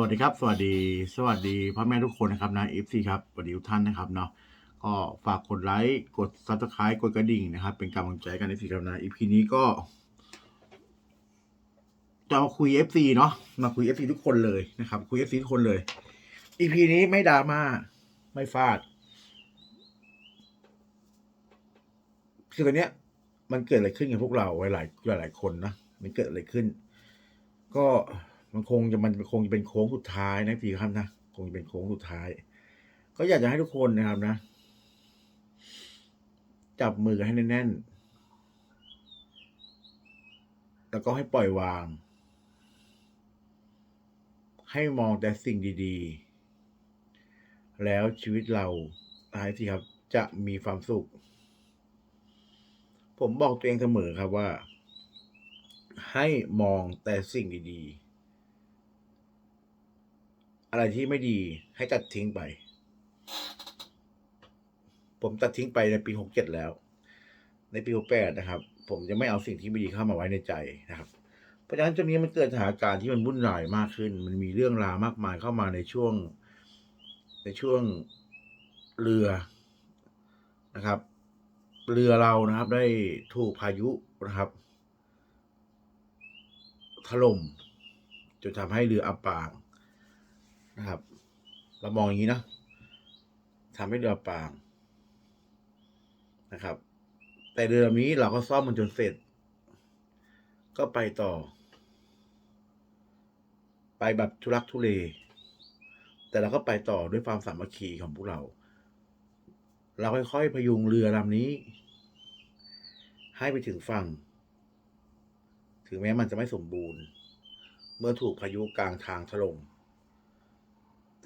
วัสดีครับ สวัสดี สวัสดีพ่อแม่ทุกคนนะครับนะ FC ครับสวัสดีทุกท่านนะครับเนาะก็ฝากกดไลค์กด Subscribe กดกระดิ่งนะครับ เป็นกำลังใจกัน FC ครับนะ EP นี้ก็จะมาคุย FC เนาะมาคุย FC ทุกคนเลยนะครับ คุย FC ทุกคนเลย EP นี้ไม่ดราม่าไม่ฟาดคือตอนเนี้ย มันเกิดอะไรขึ้นกับพวกเราหลายหลายหลายคนนะมันเกิดอะไรขึ้น ก็ มันคงจะมันคงจะเป็นโค้งสุดท้ายนะพี่ครับนะคงจะเป็นโค้งสุดท้าย ก็อยากจะให้ทุกคนนะครับนะ จับมือให้แน่นๆแล้วก็ให้ปล่อยวาง ให้มองแต่สิ่งดีๆ แล้วชีวิตเราท้ายสิครับ จะมีความสุข ผมบอกตัวเองเสมอครับว่า ให้มองแต่สิ่งดีๆ อะไรที่ไม่ดีให้ตัดทิ้งไป ผมตัดทิ้งไปในปีหกเจ็ดแล้ว ในปีหกแปดนะครับ ผมจะไม่เอาสิ่งที่ไม่ดีเข้ามาไว้ในใจนะครับ เพราะฉะนั้นช่วงนี้มันเกิดสถานการณ์ที่มันวุ่นวายมากขึ้น มันมีเรื่องราวมากมายเข้ามาในช่วง ในช่วงเรือนะครับ เรือเรานะครับ ได้ถูกพายุนะครับถล่มจนทำให้เรืออับปาง นะครับ เรามองอย่างนี้นะทำให้เรือปางนะครับ แต่เรือลำนี้เราก็ซ่อมมันจนเสร็จ ก็ไปต่อ ไปแบบทุลักทุเล แต่เราก็ไปต่อด้วยความสามัคคีของพวกเรา เราค่อยๆพยุงเรือลำนี้ ให้ไปถึงฝั่ง ถึงแม้มันจะไม่สมบูรณ์ เมื่อถูกพายุกลางทางถล่ม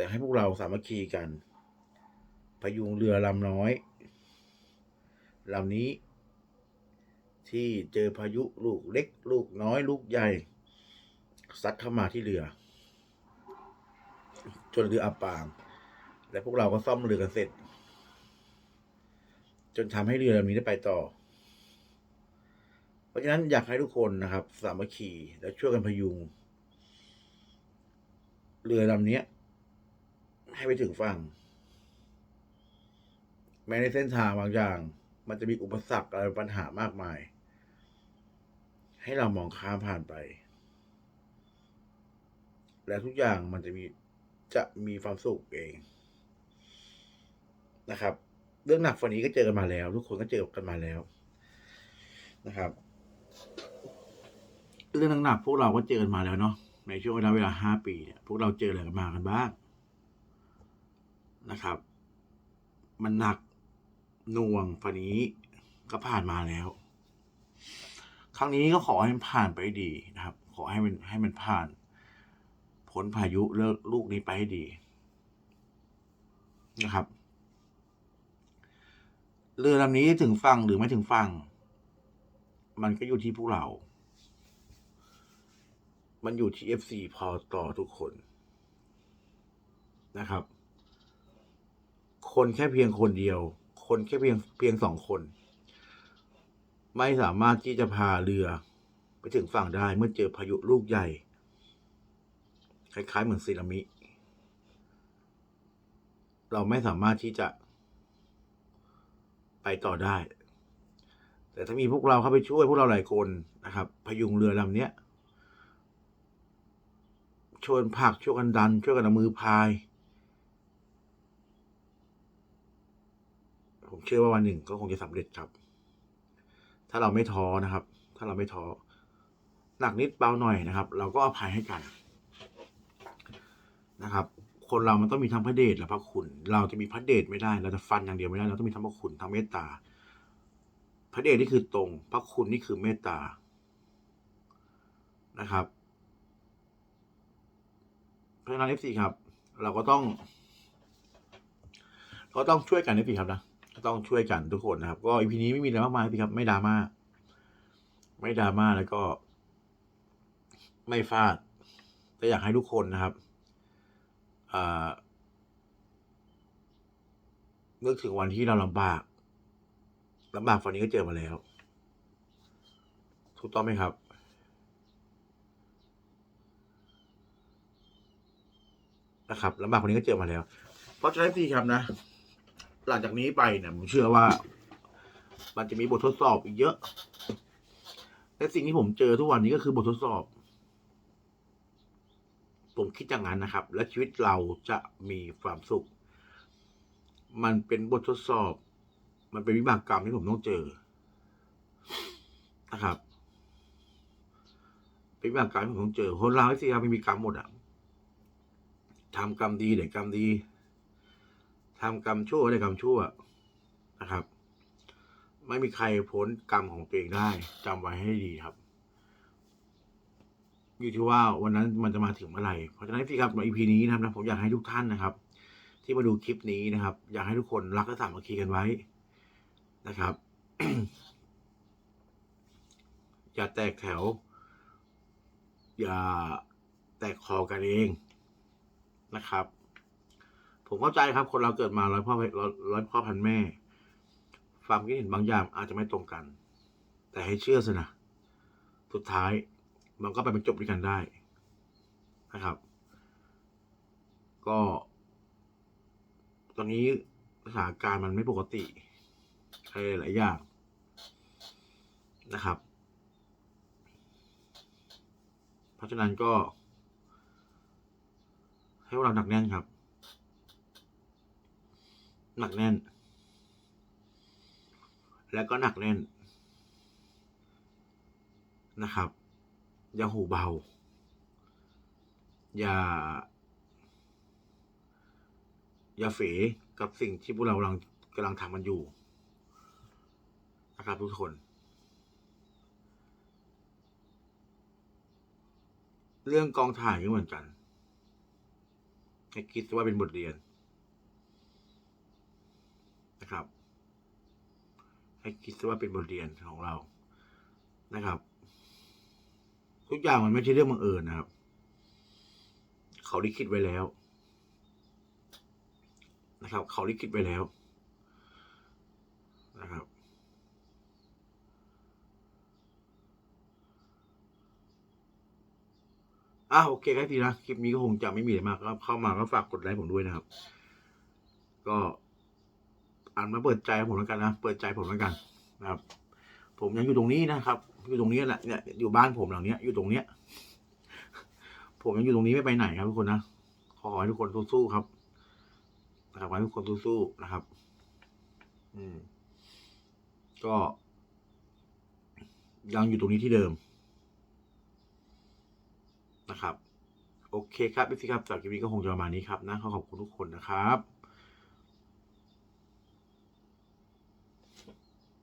แต่ให้พวกเราสามัคคีกัน พยุงเรือลำน้อยลำนี้ ที่เจอพายุลูกเล็ก ลูกน้อย ลูกใหญ่ซัดเข้ามาที่เรือ จนเรืออับปาง และพวกเราก็ซ่อมเรือกันเสร็จ จนทำให้เรือลำนี้ได้ไปต่อ เพราะฉะนั้นอยากให้ทุกคนนะครับ สามัคคีและช่วยกันพยุงเรือลำนี้ ให้ไปถึงฝั่ง แม้ในเส้นทางบางอย่าง มันจะมีอุปสรรคอะไรปัญหามากมาย ให้เรามองข้ามผ่านไป และทุกอย่างมันจะมีจะมีความสุขเองนะครับ เรื่องหนักฝันนี้ก็เจอกันมาแล้ว ทุกคนก็เจอกันมาแล้วนะครับ เรื่องหนักๆพวกเราก็เจอกันมาแล้วเนาะในช่วงเวลาเวลาห้าปีเนี่ยพวกเราเจออะไรกันมากันบ้าง นะครับ มันหนักหน่วงฝันนี้ก็ผ่านมาแล้ว ครั้งนี้ก็ขอให้มันผ่านไปดีนะครับ ขอให้มันให้มันผ่านพ้นพายุเลิกลูกนี้ไปให้ดีนะครับเรือลำนี้ถึงฝั่งหรือไม่ถึงฝั่ง มันก็อยู่ที่พวกเรา มันอยู่ที่ FC พอต่อทุกคนนะครับ คนแค่เพียงคนเดียว คนแค่เพียงเพียงสองคน ไม่สามารถที่จะพาเรือ ไปถึงฝั่งได้เมื่อเจอพายุลูกใหญ่ คล้าย ๆ เหมือนสึนามิ เราไม่สามารถที่จะ ไปต่อได้ แต่ถ้ามีพวกเราเข้าไปช่วยพวกเราหลายคนนะครับ พยุงเรือลำเนี้ยชวนผักช่วยกันดันช่วยกันมือพาย ผม เชื่อว่าวันหนึ่งก็คงจะสำเร็จครับ ถ้าเราไม่ท้อนะครับ ถ้าเราไม่ท้อหนักนิดเบาหน่อยนะครับ เราก็อภัยให้กันนะครับ คนเรามันต้องมีทั้งพระเดชและพระคุณ เราจะมีพระเดชไม่ได้ เราจะฟันอย่างเดียวไม่ได้ เราต้องมีทั้งพระคุณทั้งเมตตา พระเดชนี่คือตรง พระคุณนี่คือเมตตานะครับ เพราะฉะนั้นเอฟซีครับ เราก็ต้อง ก็ต้องช่วยกันเอฟซีครับนะ ต้องช่วยกันทุกคนนะครับ ก็อีพีนี้ไม่มีอะไรมากมายพี่ครับ ไม่ดราม่าไม่ดราม่าแล้วก็ ไม่ฟาด แต่อยากให้ทุกคนนะครับอ่านึกถึงวันที่เราลำบากลำบากฝันนี้ก็เจอมาแล้ว ถูกต้องไหมครับนะครับลำบากคนนี้ก็เจอมาแล้ว เพราะฉะนั้นพี่ครับนะ หลังจากนี้ไปเนี่ยผมเชื่อว่า มันจะมีบททดสอบอีกเยอะและสิ่งที่ผมเจอทุกวันนี้ก็คือบททดสอบ ผมคิดอย่างนั้นนะครับ และชีวิตเราจะมีความสุข มันเป็นบททดสอบ มันเป็นวิบากกรรมที่ผมต้องเจอนะครับเป็นวิบากกรรมที่ผมต้องเจอคนเราสิครับไม่มีกรรมหมดอะทำกรรมดีได้กรรมดี ทำกรรมชั่วได้กรรมชั่วนะครับ ไม่มีใครพ้นกรรมของตัวเองได้จำไว้ให้ดีครับ อยู่ที่ว่าวันนั้นมันจะมาถึงเมื่อไหร่เพราะฉะนั้นพี่ครับใน EP นี้นะครับผมอยากให้ทุกท่านนะครับ ที่มาดูคลิปนี้นะครับ อยากให้ทุกคนรักและสามัคคีกันไว้นะครับอย่าแตกแถว อย่าแตกคอกันเองนะครับ ผมเข้าใจครับ คนเราเกิดมาร้อยพ่อร้อยพ่อพันแม่ ความคิดเห็นบางอย่างอาจจะไม่ตรงกัน แต่ให้เชื่อสินะสุดท้ายมันก็ไปเป็นจบด้วยกันได้นะครับ ก็ ตอนนี้สถานการณ์มันไม่ปกติอะไรหลายอย่างนะครับ เพราะฉะนั้นก็ ให้พวกเราหนักแน่นครับ หนักแน่น แล้วก็หนักแน่นนะครับ อย่าหูเบา อย่า อย่าเฝกับสิ่งที่พวกเรากำลังกำลังทำมันอยู่นะครับทุกคน เรื่องกองถ่ายก็เหมือนกันให้คิดว่าเป็นบทเรียน นะครับ ให้คิดว่าเป็นบทเรียนของเรานะครับ ทุกอย่างมันไม่ใช่เรื่องบังเอิญนะครับ เขาได้คิดไว้แล้วนะครับ เขาได้คิดไว้แล้วนะครับอะโอเคครับทีนะ คลิปนี้ก็คงจะไม่มีอะไรมากก็เข้ามาก็ฝากกดไลค์ผมด้วยนะครับ ก็ อ่านมาเปิดใจผมแล้วกันนะเปิดใจผมแล้วกันนะครับ ผมยังอยู่ตรงนี้นะครับ อยู่ตรงนี้แหละเนี่ยอยู่บ้านผมหลังเนี้ยอยู่ตรงเนี้ย ผมยังอยู่ตรงนี้ไม่ไปไหนครับทุกคนนะขอให้ทุกคนสู้ๆครับนะครับขอให้ทุกคนสู้ๆนะครับ อืม ก็ ยังอยู่ตรงนี้ที่เดิมนะครับ โอเคครับพี่ครับจากคลิปนี้ก็คงจะประมาณนี้ครับนะขอขอบคุณทุกคนนะครับ